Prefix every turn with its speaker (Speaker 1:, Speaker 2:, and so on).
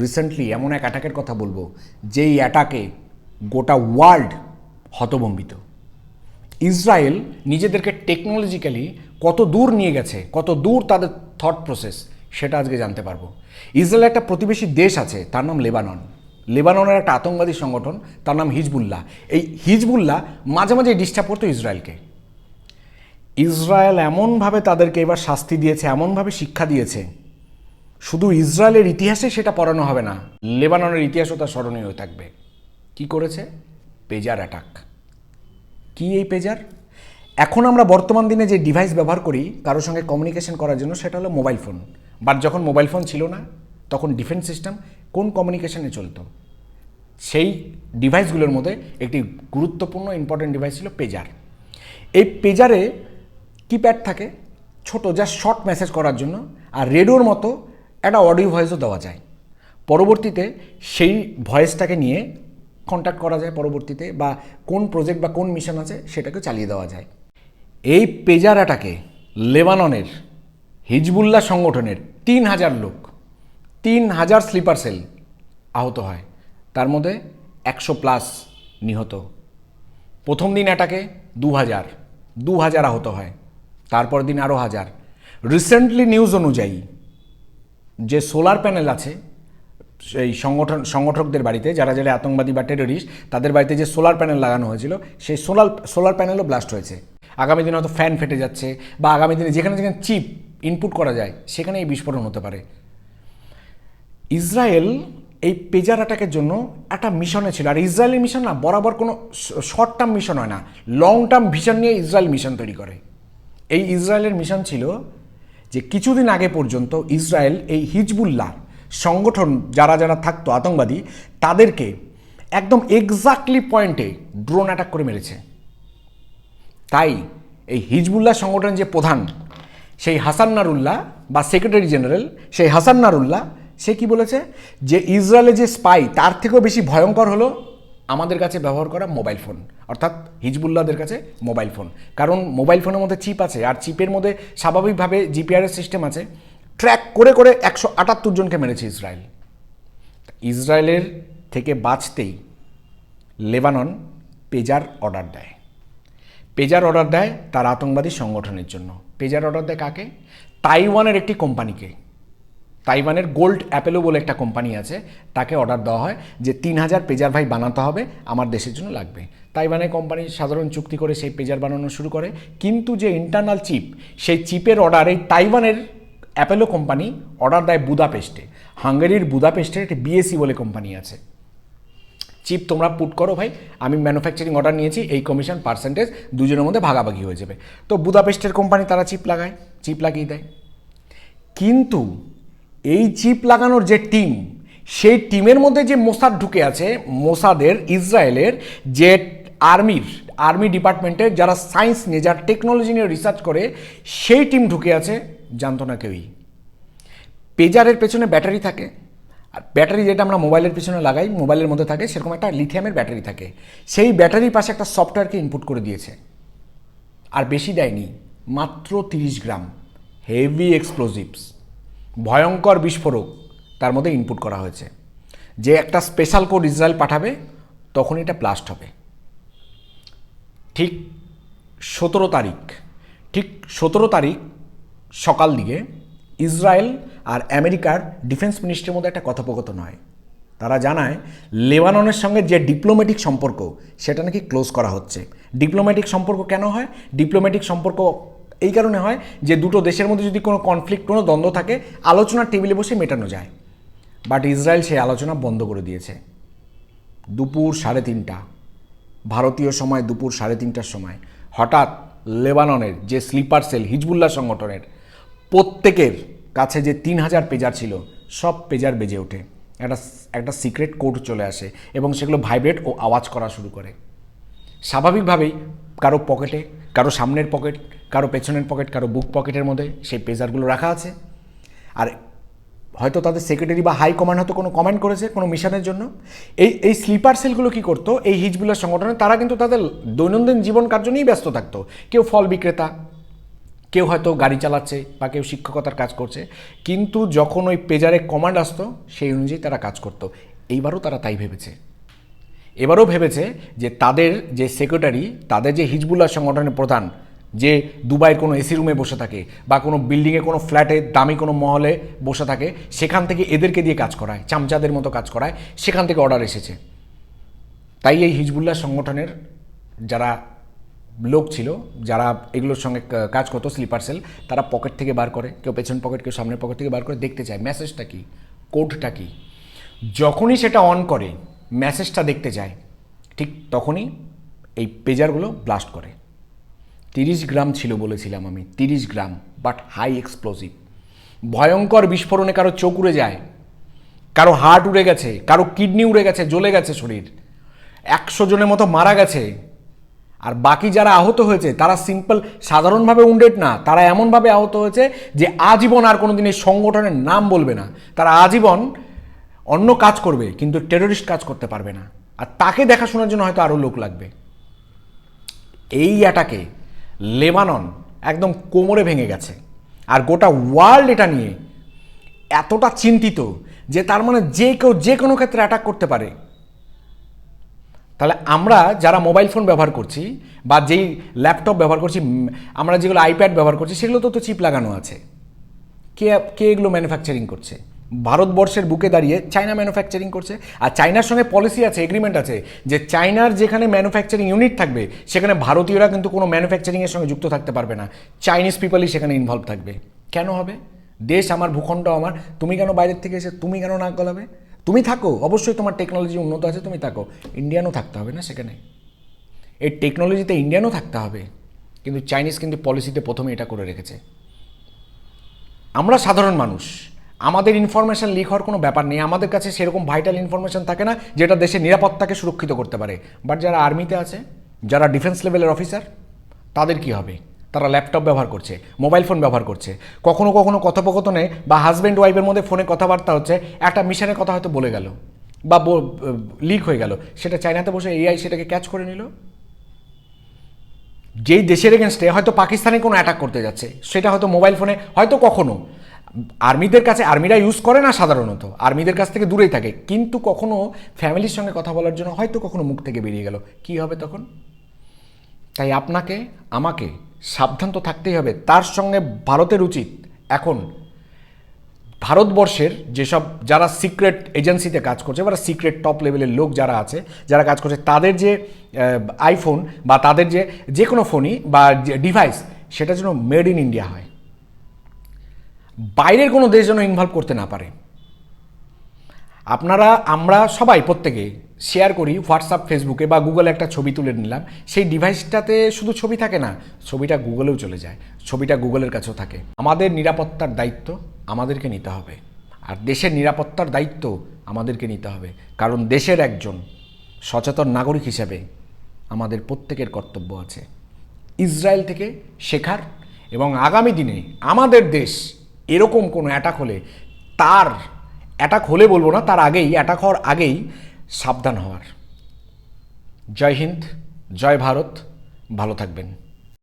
Speaker 1: Recently এমন এক অ্যাটাকের কথা বলব, যেই অ্যাটাকে গোটা ওয়ার্ল্ড হতভম্বিত ইসরায়েল নিজেদেরকে টেকনোলজিক্যালি কত দূর নিয়ে গেছে, কত দূর তাদের থট প্রসেস সেটা আজকে জানতে পারব। ইসরায়েল একটা প্রতিবেশী দেশ আছে, তার নাম লেবানন। লেবাননের একটা আতঙ্কবাদী সংগঠন, তার নাম হিজবুল্লাহ। এই হিজবুল্লাহ মাঝে মাঝে ডিস্টার্ব করতো ইসরায়েলকে। ইসরায়েল এমনভাবে তাদেরকে এবার শাস্তি দিয়েছে, এমনভাবে শিক্ষা দিয়েছে শুধু ইসরায়েলের ইতিহাসে সেটা পড়ানো হবে না, লেবাননের ইতিহাসও তার স্মরণীয় হয়ে থাকবে। কি করেছে? পেজার অ্যাটাক কি এই পেজার? এখন আমরা বর্তমান দিনে যে ডিভাইস ব্যবহার করি, কারোর সঙ্গে কমিউনিকেশন করার জন্য সেটা হলো মোবাইল ফোন বাট যখন মোবাইল ফোন ছিল না, তখন ডিফেন্স সিস্টেম কোন কমিউনিকেশনে চলতো? সেই ডিভাইসগুলোর মধ্যে একটি গুরুত্বপূর্ণ ইম্পর্টেন্ট ডিভাইস ছিল পেজার। এই পেজারে কিপ্যাড থাকে, ছোট যা শর্ট মেসেজ করার জন্য, আর রেডিওর মতো একটা অডিও ভয়েসও দেওয়া যায়। পরবর্তীতে সেই ভয়েসটাকে নিয়ে কন্ট্যাক্ট করা যায় পরবর্তীতে বা কোন প্রজেক্ট বা কোন মিশন আছে সেটাকে চালিয়ে দেওয়া যায়। এই পেজার অ্যাটাকে লেবাননের হিজবুল্লাহ সংগঠনের তিন হাজার লোক, তিন হাজার স্লিপার সেল আহত হয়। তার মধ্যে একশো প্লাস নিহত। প্রথম দিন অ্যাটাকে দু হাজার দু হাজার আহত হয়। তারপর দিন আরও হাজার। রিসেন্টলি নিউজ অনুযায়ী যে সোলার প্যানেল আছে, সেই সংগঠন, সংগঠকদের বাড়িতে, যারা যারা আতঙ্কবাদী বা টেররিস্ট তাদের বাড়িতে যে সোলার প্যানেল লাগানো হয়েছিল, সেই সোলার সোলার প্যানেলও ব্লাস্ট হয়েছে। আগামী দিনে হয়তো ফ্যান ফেটে যাচ্ছে, বা আগামী দিনে যেখানে যেখানে চিপ ইনপুট করা যায়, সেখানে এই বিস্ফোরণ হতে পারে। ইসরায়েল এই পেজার অ্যাটাকের জন্য একটা মিশনে ছিল। আর ইসরায়েলের মিশন না, বরাবর কোনো শর্ট টার্ম মিশন হয় না। লং টার্ম ভিশন নিয়ে ইসরায়েল মিশন তৈরি করে। এই ইসরায়েলের মিশন ছিল যে কিছুদিন আগে পর্যন্ত ইসরায়েল এই হিজবুল্লাহ সংগঠন যারা যারা থাকতো আতঙ্কবাদী, তাদেরকে একদম এক্স্যাক্টলি পয়েন্টে ড্রোন অ্যাটাক করে মেরেছে। তাই এই হিজবুল্লাহ সংগঠনের যে প্রধান, সেই হাসান নারুল্লাহ বা সেক্রেটারি জেনারেল সেই হাসান নারুল্লাহ, সে কি বলেছে? যে ইসরায়েলের যে স্পাই তার থেকেও বেশি ভয়ঙ্কর হলো আমাদের কাছে ব্যবহার করা মোবাইল ফোন, অর্থাৎ হিজবুল্লাহদের কাছে মোবাইল ফোন। কারণ মোবাইল ফোনের মধ্যে চিপ আছে, আর চিপের মধ্যে স্বাভাবিকভাবে জিপিআরের সিস্টেম আছে। ট্র্যাক করে করে একশো আটাত্তর জনকে মেরেছে ইসরায়েল। ইসরায়েলের থেকে বাঁচতেই লেবানন পেজার অর্ডার দেয়। পেজার অর্ডার দেয় তার আতঙ্কবাদী সংগঠনের জন্য। পেজার অর্ডার দেয় কাকে? তাইওয়ানের একটি কোম্পানিকে। তাইওয়ানের গোল্ড অ্যাপেলো বলে একটা কোম্পানি আছে, তাকে অর্ডার দেওয়া হয় যে তিন হাজার পেজার ভাই বানাতে হবে, আমার দেশের জন্য লাগবে। তাইওয়ানের কোম্পানি সাধারণ চুক্তি করে সেই পেজার বানানো শুরু করে, কিন্তু যে ইন্টারনাল চিপ সেই চিপের অর্ডার এই তাইওয়ানের অ্যাপেলো কোম্পানি অর্ডার দেয় বুদাপেস্টে। হাঙ্গেরির বুদাপেস্টের একটি বিএসি বলে কোম্পানি আছে। চিপ তোমরা পুট করো ভাই, আমি ম্যানুফ্যাকচারিং অর্ডার নিয়েছি, এই কমিশন পার্সেন্টেজ দুজনের মধ্যে ভাগাভাগি হয়ে যাবে। তো বুদাপেস্টের কোম্পানি তারা চিপ লাগায় চিপ লাগিয়ে দেয়। কিন্তু এই চিপ লাগানোর যে টিম, সেই টিমের মধ্যে যে মোসাদ ঢুকে আছে, মোসাদের ইসরায়েলের যে আর্মির, আর্মি ডিপার্টমেন্টের যারা সায়েন্স নিয়ে, যারা টেকনোলজি নিয়ে রিসার্চ করে, সেই টিম ঢুকে আছে, জানতো না কেউই। পেজারের পেছনে ব্যাটারি থাকে, আর ব্যাটারি যেটা আমরা মোবাইলের পিছনে লাগাই, মোবাইলের মধ্যে থাকে, সেরকম একটা লিথিয়ামের ব্যাটারি থাকে। সেই ব্যাটারির পাশে একটা সফটওয়্যারকে ইনপুট করে দিয়েছে, আর বেশি দেয়নি, মাত্র তিরিশ গ্রাম হেভি এক্সপ্লোজিভস ভয়ঙ্কর বিস্ফোরক তার মধ্যে ইনপুট করা হয়েছে। যে একটা স্পেশাল কোড ইসরায়েল পাঠাবে তখন এটা ব্লাস্ট হবে। ঠিক সতেরো তারিখ, ঠিক সতেরো তারিখ সকাল দিকে ইসরায়েল আর আমেরিকার ডিফেন্স মিনিস্ট্রির মধ্যে একটা কথোপকথন হয়। তারা জানায়, লেবাননের সঙ্গে যে ডিপ্লোম্যাটিক সম্পর্ক, সেটা নাকি ক্লোজ করা হচ্ছে। ডিপ্লোম্যাটিক সম্পর্ক কেন হয়? ডিপ্লোম্যাটিক সম্পর্ক এই কারণে হয় যে দুটো দেশের মধ্যে যদি কোনো কনফ্লিক্ট কোনো দ্বন্দ্ব থাকে, আলোচনার টেবিলে বসে মেটানো যায়। বাট ইসরায়েল সেই আলোচনা বন্ধ করে দিয়েছে। দুপুর সাড়ে তিনটা। ভারতীয় সময় দুপুর সাড়ে তিনটার সময়। হঠাৎ লেবাননের যে স্লিপার সেল হিজবুল্লাহ সংগঠনের প্রত্যেকের কাছে যে তিন হাজার পেজার ছিল, সব পেজার বেজে ওঠে। একটা একটা সিক্রেট কোড চলে আসে এবং সেগুলো ভাইব্রেট ও আওয়াজ করা শুরু করে। স্বাভাবিকভাবেই কারও পকেটে কারও সামনের পকেট, কারও পেছনের পকেট, কারও বুক পকেটের মধ্যে সেই পেজারগুলো রাখা আছে। আর হয়তো তাদের সেক্রেটারি বা হাই কমান্ড হয়তো কোনো কমেন্ট করেছে, কোনো মিশনের জন্য। এই এই স্লিপার সেলগুলো কী করতো? এই হিজবুল্লাহ সংগঠনে তারা কিন্তু তাদের দৈনন্দিন জীবন কার্য নিয়েই ব্যস্ত থাকতো। কেউ ফল বিক্রেতা, কেউ হয়তো গাড়ি চালাচ্ছে বা কেউ শিক্ষকতার কাজ করছে। কিন্তু যখন ওই পেজারে কমান্ড আসতো, সেই অনুযায়ী তারা কাজ করতো। এইবারও তারা তাই ভেবেছে। এবারও ভেবেছে যে তাদের যে সেক্রেটারি তাদের যে হিজবুল্লাহ সংগঠনের প্রধান, যে দুবাইয়ের কোনো এসি রুমে বসে থাকে বা কোনো বিল্ডিংয়ে কোনো ফ্ল্যাটে দামি কোনো মহলে বসে থাকে, সেখান থেকে এদেরকে দিয়ে কাজ করায়, চামচাদের মতো কাজ করায়, সেখান থেকে অর্ডার এসেছে। তাই এই হিজবুল্লাহ সংগঠনের যারা লোক ছিল, যারা এগুলোর সঙ্গে কাজ করতো স্লিপার সেল তারা পকেট থেকে বার করে, কেউ পেছন পকেট কেউ সামনের পকেট থেকে বার করে, দেখতে চায়। মেসেজটা কি? কোডটা কি? যখনই সেটা অন করে মেসেজটা দেখতে যায়, ঠিক তখনই এই পেজারগুলো ব্লাস্ট করে। তিরিশ গ্রাম ছিল বলেছিলাম আমি, তিরিশ গ্রাম বাট হাই এক্সপ্লোসিভ ভয়ঙ্কর বিস্ফোরণে কারও চোখ উড়ে যায়, কারও হার্ট উড়ে গেছে, কারও কিডনি উড়ে গেছে, জ্বলে গেছে শরীর। একশো জনের মতো মারা গেছে, আর বাকি যারা আহত হয়েছে, তারা সিম্পল সাধারণভাবে উন্ডেড না, তারা এমনভাবে আহত হয়েছে যে আজীবন আর কোনোদিন এই সংগঠনের নাম বলবে না। তারা আজীবন অন্য কাজ করবে, কিন্তু টেররিস্ট কাজ করতে পারবে না। আর তাকে দেখাশোনার জন্য হয়তো আরও লোক লাগবে। এই অ্যাটাকে লেবানন একদম কোমরে ভেঙে গেছে। আর গোটা ওয়ার্ল্ড এটা নিয়ে এতটা চিন্তিত যে তার মানে যে কেউ যে কোনো ক্ষেত্রে অ্যাটাক করতে পারে। তাহলে আমরা যারা মোবাইল ফোন ব্যবহার করছি বা যেই ল্যাপটপ ব্যবহার করছি আমরা যেগুলো আইপ্যাড ব্যবহার করছি, সেগুলো তো তো চিপ লাগানো আছে। কে কে এগুলো ম্যানুফ্যাকচারিং করছে? ভারতবর্ষের বুকে দাঁড়িয়ে চায়না ম্যানুফ্যাকচারিং করছে। আর চায়নার সঙ্গে পলিসি আছে এগ্রিমেন্ট আছে যে চায়নার যেখানে ম্যানুফ্যাকচারিং ইউনিট থাকবে, সেখানে ভারতীয়রা কিন্তু কোনো ম্যানুফ্যাকচারিংয়ের সঙ্গে যুক্ত থাকতে পারবে না। চাইনিজ পিপলই সেখানে ইনভলভ থাকবে। কেন হবে? দেশ আমার, ভূখণ্ড আমার, তুমি কেন বাইরের থেকে এসে তুমি কেন নাক গলাবে তুমি থাকো, অবশ্যই তোমার টেকনোলজি উন্নত আছে, তুমি থাকো। ইন্ডিয়ানও থাকতে হবে না সেখানে। এই টেকনোলজিতে ইন্ডিয়ানও থাকতে হবে। কিন্তু চাইনিজ কিন্তু পলিসিতে প্রথমে এটা করে রেখেছে। আমরা সাধারণ মানুষ। আমাদের ইনফরমেশন লিক হওয়ার কোনো ব্যাপার নেই। আমাদের কাছে সেরকম ভাইটাল ইনফরমেশন থাকে না যেটা দেশের নিরাপত্তাকে সুরক্ষিত করতে পারে। বাট যারা আর্মিতে আছে, যারা ডিফেন্স লেভেলের অফিসার তাদের কি হবে? তারা ল্যাপটপ ব্যবহার করছে মোবাইল ফোন ব্যবহার করছে। কখনো কখনো কথোপকথনে বা হাজব্যান্ড ওয়াইফের মধ্যে ফোনে কথাবার্তা হচ্ছে, একটা মিশনের কথা হয়তো বলে গেল বা লিক হয়ে গেল। সেটা চায়নাতে বসে এআই সেটাকে ক্যাচ করে নিল। যেই দেশের এগেনস্টে হয়তো পাকিস্তানে কোনো অ্যাটাক করতে যাচ্ছে, সেটা হয়তো মোবাইল ফোনে হয়তো কখনো। আর্মিদের কাছে, আর্মিরা ইউজ করে না সাধারণত, আর্মিদের কাছ থেকে দূরেই থাকে। কিন্তু কখনো ফ্যামিলির সঙ্গে কথা বলার জন্য হয়তো কখনো মুখ থেকে বেরিয়ে গেল। কি হবে তখন? তাই আপনাকে, আমাকে সাবধান তো থাকতেই হবে। তার সঙ্গে ভারতের উচিত এখন ভারতবর্ষের যেসব যারা সিক্রেট এজেন্সিতে কাজ করছে বা সিক্রেট টপ লেভেলের লোক যারা আছে, যারা কাজ করছে, তাদের যে আইফোন বা তাদের যে যে কোনো ফোনই বা ডিভাইস সেটা যেন মেড ইন ইন্ডিয়া হয়। বাইরের কোনো দেশ যেন ইনভলভ করতে না পারে। আপনারা, আমরা সবাই প্রত্যেকে শেয়ার করি হোয়াটসঅ্যাপ ফেসবুকে বা গুগলে একটা ছবি তুলে নিলাম, সেই ডিভাইসটাতে শুধু ছবি থাকে না, ছবিটা গুগলেও চলে যায়, ছবিটা গুগলের কাছেও থাকে। আমাদের নিরাপত্তার দায়িত্ব আমাদেরকে নিতে হবে। আর দেশের নিরাপত্তার দায়িত্ব আমাদেরকে নিতে হবে। কারণ দেশের একজন সচেতন নাগরিক হিসেবে আমাদের প্রত্যেকের কর্তব্য আছে। ইসরায়েল থেকে শেখার এবং আগামী দিনে আমাদের দেশ এরকম কোনো অ্যাটাক হলে তার অ্যাটাক হলে বলব না, তার আগেই অ্যাটাক হওয়ার আগেই সাবধান হওয়ার। জয় হিন্দ, জয় ভারত। ভালো থাকবেন।